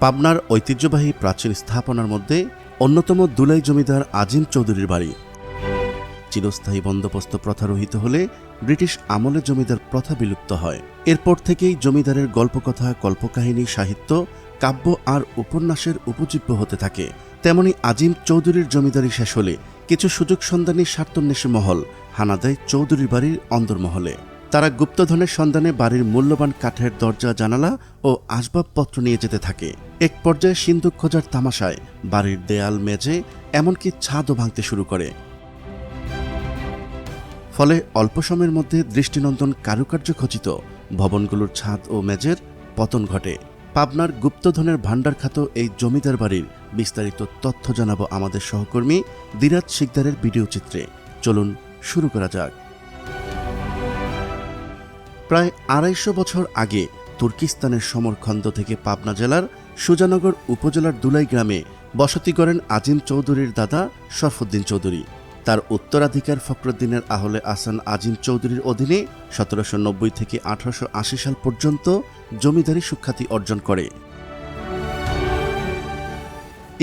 পাবনার ঐতিহ্যবাহী প্রাচীন স্থাপনার মধ্যে অন্যতম দুলাই জমিদার আজিম চৌধুরীর বাড়ি। চিরস্থায়ী বন্দোবস্ত প্রথা রহিত হলে ব্রিটিশ আমলে জমিদার প্রথা বিলুপ্ত হয়। এরপর থেকেই জমিদারের গল্পকথা, কল্পকাহিনী, সাহিত্য, কাব্য আর উপন্যাসের উপজীব্য হতে থাকে। তেমনি আজিম চৌধুরীর জমিদারি শেষ হলে কিছু সুযোগ সন্ধানী স্বার্থন্বেষী মহল হানা দেয় চৌধুরীর বাড়ির অন্দরমহলে। তারা গুপ্তধনের সন্ধানে বাড়ির মূল্যবান কাঠের দরজা, জানালা ও আসবাবপত্র নিয়ে যেতে থাকে। এক পর্যায়ে সিন্ধুক খোঁজার তামাশায় বাড়ির দেয়াল, মেঝে, এমনকি ছাদও ভাঙতে শুরু করে। ফলে অল্প সময়ের মধ্যে দৃষ্টিনন্দন কারুকার্য খচিত। ভবনগুলোর ছাদ ও মেজের পতন ঘটে। পাবনার গুপ্তধনের ভাণ্ডারখ্যাত এই জমিদার বাড়ির বিস্তারিত তথ্য জানাব আমাদের সহকর্মী দিরাজ শিকদারের ভিডিও চিত্রে। চলুন শুরু করা যাক। প্রায় আড়াইশো বছর আগে তুর্কিস্তানের সমরখন্দ থেকে পাবনা জেলার সুজানগর উপজেলার দুলাই গ্রামে বসতি করেন আজিম চৌধুরীর দাদা শরফুদ্দিন চৌধুরী। তার উত্তরাধিকার ফখরুদ্দিনের আহলে আসান আজিম চৌধুরীর অধীনে সতেরোশো নব্বই থেকে আঠারোশো আশি সাল পর্যন্ত জমিদারি সুখ্যাতি অর্জন করে।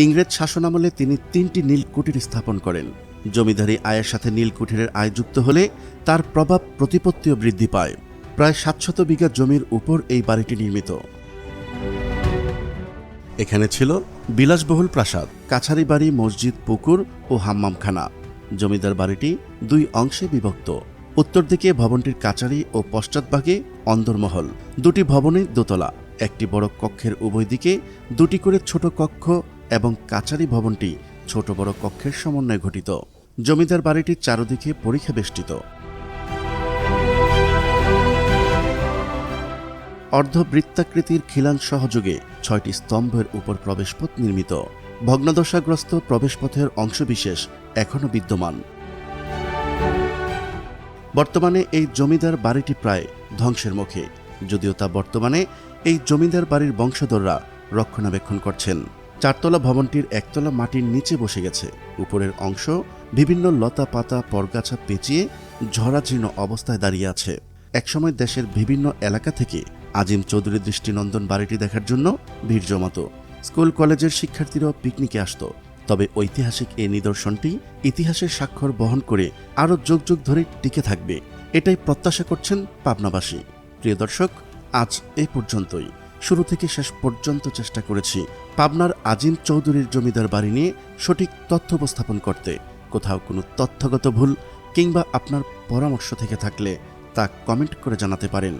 ইংরেজ শাসনামলে তিনি তিনটি নীলকুঠির স্থাপন করেন। জমিদারি আয়ের সাথে নীলকুঠিরের আয় যুক্ত হলে তার প্রভাব প্রতিপত্তিও বৃদ্ধি পায়। প্রায় সাতশত বিঘা জমির উপর এই বাড়িটি নির্মিত। এখানে ছিল বিলাসবহুল প্রাসাদ, কাছারি বাড়ি, মসজিদ, পুকুর ও হাম্মামখানা। জমিদার বাড়িটি দুই অংশে বিভক্ত। উত্তর দিকে ভবনটির কাচারি ও পশ্চাৎভাগে অন্দরমহল, দুটি ভবনে দোতলা। একটি বড় কক্ষের উভয় দিকে দুটি করে ছোট কক্ষ এবং কাচারি ভবনটি ছোট বড় কক্ষের সমন্বয়ে গঠিত। জমিদার বাড়িটির চারদিকে পরীক্ষা বেষ্টিত অর্ধবৃত্তাকৃতির খিলান সহযোগে ছয়টি স্তম্ভের উপর প্রবেশপথ নির্মিত। ভগ্নদশাগ্রস্ত প্রবেশপথের অংশবিশেষ এখনও বিদ্যমান। বর্তমানে এই জমিদার বাড়িটি প্রায় ধ্বংসের মুখে, যদিও তা বর্তমানে এই জমিদার বাড়ির বংশধররা রক্ষণাবেক্ষণ করছেন। চারতলা ভবনটির একতলা মাটির নিচে বসে গেছে। উপরের অংশ বিভিন্ন লতা পাতা পরগাছা পেঁচিয়ে ঝরাজীর্ণ অবস্থায় দাঁড়িয়ে আছে। একসময় দেশের বিভিন্ন এলাকা থেকে আজিম চৌধুরী দৃষ্টিনন্দন বাড়িটি দেখার জন্য ভিড় জমাত। স্কুল কলেজের শিক্ষার্থীরাও পিকনিকে আসত। তবে ঐতিহাসিক এই নিদর্শনটি ইতিহাসের স্বাক্ষর বহন করে আরও যুগ যুগ ধরে টিকে থাকবে। এটাই প্রত্যাশা করছেন পাবনাবাসী। প্রিয় দর্শক, আজ এ পর্যন্তই। শুরু থেকে শেষ পর্যন্ত চেষ্টা করেছি পাবনার আজিম চৌধুরীর জমিদার বাড়ি নিয়ে সঠিক তথ্য উপস্থাপন করতে। কোথাও কোনো তথ্যগত ভুল কিংবা আপনার পরামর্শ থেকে থাকলে তা কমেন্ট করে জানাতে পারেন।